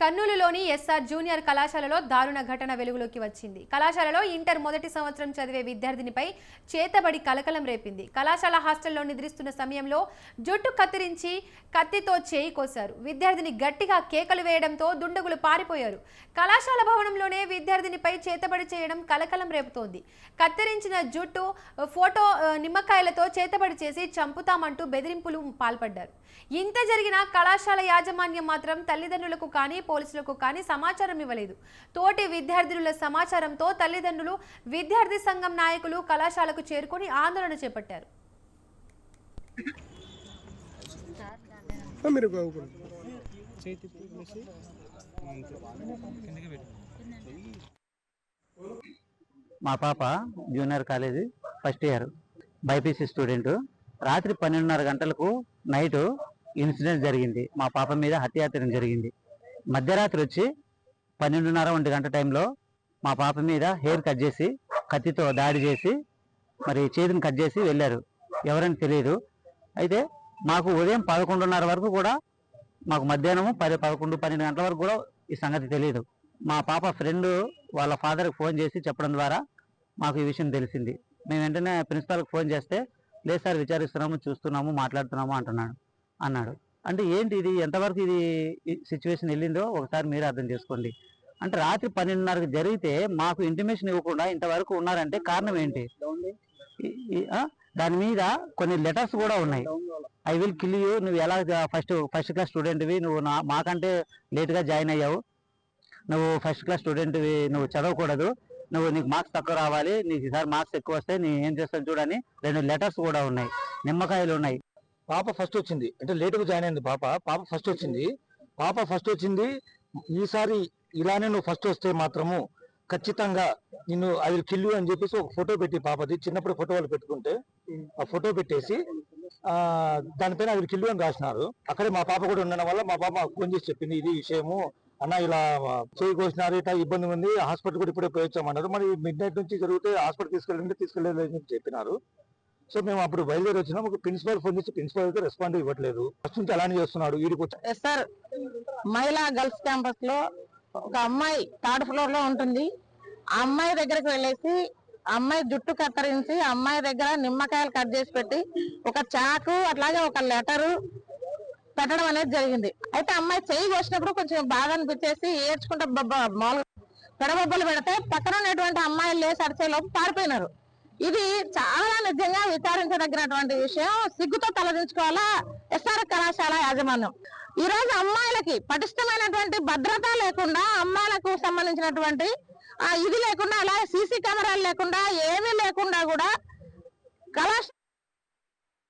కర్నూలులోని SR junior కళాశాలలో దారుణ ఘటన వెలుగులోకి వచ్చింది. కళాశాలలో ఇంటర్ మొదటి సంవత్సరం చదివే విద్యార్థినిపై చేతబడి కలకలం రేపింది. కళాశాల హాస్టల్లో నిద్రిస్తున్న సమయంలో జుట్టు కత్తిరించి కత్తితో చేయి కోశారు. విద్యార్థిని గట్టిగా కేకలు వేయడంతో దుండగులు పారిపోయారు. కళాశాల భవనంలోనే విద్యార్థినిపై చేతబడి చేయడం కలకలం రేపుతోంది. కత్తిరించిన జుట్టు ఫోటో నిమ్మకాయలతో చేతబడి చేసి చంపుతామంటూ బెదిరింపులు పాల్పడ్డారు. ఇంత జరిగిన కళాశాల యాజమాన్యం మాత్రం తల్లిదండ్రులకు కానీ పోలీసులకు కానీ సమాచారం ఇవ్వలేదు. తోటి విద్యార్థుల సమాచారంతో తల్లిదండ్రులు విద్యార్థి సంఘం నాయకులు కళాశాలకు చేరుకొని ఆందోళన చేపట్టారు. మా పాప junior college first year BiPC student. రాత్రి పన్నెండున్నర గంటలకు నైట్ ఇన్సిడెంట్ జరిగింది. మా పాప మీద హత్యాయత్నం జరిగింది. మధ్యరాత్రి వచ్చి పన్నెండున్నర ఒంటి గంట టైంలో మా పాప మీద హెయిర్ కట్ చేసి కత్తితో దాడి చేసి మరి చేతిని కట్ చేసి వెళ్ళారు. ఎవరని తెలియదు అయితే మాకు ఉదయం పదకొండున్నర వరకు కూడా మాకు మధ్యాహ్నం పది పదకొండు పన్నెండు గంటల వరకు కూడా ఈ సంగతి తెలియదు మా పాప ఫ్రెండ్ వాళ్ళ ఫాదర్కి ఫోన్ చేసి చెప్పడం ద్వారా మాకు ఈ విషయం తెలిసింది. మేము వెంటనే ప్రిన్సిపాల్కి ఫోన్ చేస్తే లేదు సార్ విచారిస్తున్నాము చూస్తున్నాము మాట్లాడుతున్నాము అంటున్నాడు అన్నాడు. అంటే ఏంటి ఇది? ఎంతవరకు ఇది సిచ్యువేషన్ వెళ్ళిందో ఒకసారి మీరు అర్థం చేసుకోండి. అంటే రాత్రి పన్నెండున్నరకు జరిగితే మాకు ఇంటిమేషన్ ఇవ్వకుండా ఇంతవరకు ఉన్నారంటే కారణం ఏంటి? దాని మీద కొన్ని లెటర్స్ కూడా ఉన్నాయి. ఐ విల్ కిల్ యూ నువ్వు ఎలా ఫస్ట్ ఫస్ట్ క్లాస్ స్టూడెంట్వి నువ్వు నా మాకంటే లేట్గా జాయిన్ అయ్యావు. నువ్వు ఫస్ట్ క్లాస్ స్టూడెంట్వి నువ్వు చదవకూడదు. నువ్వు నీకు మార్క్స్ తక్కువ రావాలి. నీకు ఈసారి మార్క్స్ ఎక్కువ వస్తే నేను ఏం చేస్తాను చూడని రెండు లెటర్స్ కూడా ఉన్నాయి. నిమ్మకాయలు ఉన్నాయి. పాప ఫస్ట్ వచ్చింది. అంటే లేటుగా జాయిన్ అయింది పాప. పాప ఫస్ట్ వచ్చింది. పాప ఫస్ట్ వచ్చింది. ఈసారి ఇలానే నువ్వు ఫస్ట్ వస్తే మాత్రము ఖచ్చితంగా నిన్ను అది కిల్లు అని చెప్పేసి ఒక ఫోటో పెట్టి పాపది. చిన్నప్పుడు ఫోటో వాళ్ళు పెట్టుకుంటే ఆ ఫోటో పెట్టేసి ఆ దానిపైన అది కిల్లు అని రాసినారు. అక్కడే మా పాప కూడా ఉండడం వల్ల మా పాప ఫోన్ చేసి చెప్పింది ఇది విషయము. అన్న ఇలా చేయి ఇట్లా ఇబ్బంది ఉంది. హాస్పిటల్ కూడా ఇప్పుడే పోయొచ్చామన్నారు మరి మిడ్ నైట్ నుంచి జరిగితే హాస్పిటల్ తీసుకెళ్ళండి తీసుకెళ్ళలేదు అని చెప్పినారు. సో మేము అప్పుడు బయలుదేరి వచ్చినాం ఒక ప్రిన్సిపల్ ఫోన్ చేసి ప్రిన్సిపల్ అయితే రెస్పాండ్ ఇవ్వట్లేదు. ఫస్ట్ నుంచి అలానే చేస్తున్నాడు. వీడికి సార్ మహిళా గర్ల్స్ క్యాంపస్లో ఒక అమ్మాయి థర్డ్ ఫ్లోర్లో ఉంటుంది. ఆ అమ్మాయి దగ్గరికి వెళ్ళేసి అమ్మాయి జుట్టు కత్తిరించి అమ్మాయి దగ్గర నిమ్మకాయలు కట్ చేసి పెట్టి ఒక చాకు అట్లాగే ఒక లెటరు పెట్టడం అనేది జరిగింది. అయితే అమ్మాయి చెయ్యి కోసినప్పుడు కొంచెం బాధ అనిపించేసి ఏడ్చుకుంటే మామూలుగా పెడబొబ్బలు పెడితే పక్కన ఉన్నటువంటి అమ్మాయిలు లేచి అరిచే లోపు పారిపోయినారు. ఇది చాలా నిజంగా విచారించదగినటువంటి విషయం. సిగ్గుతో తలదించుకోవాలా ఎస్ఆర్ కళాశాల యాజమాన్యం. ఈ రోజు అమ్మాయిలకి పటిష్టమైనటువంటి భద్రత లేకుండా అమ్మాయిలకు సంబంధించినటువంటి ఇది లేకుండా అలాగే సీసీ కెమెరాలు లేకుండా ఏమీ లేకుండా కూడా కళాశాల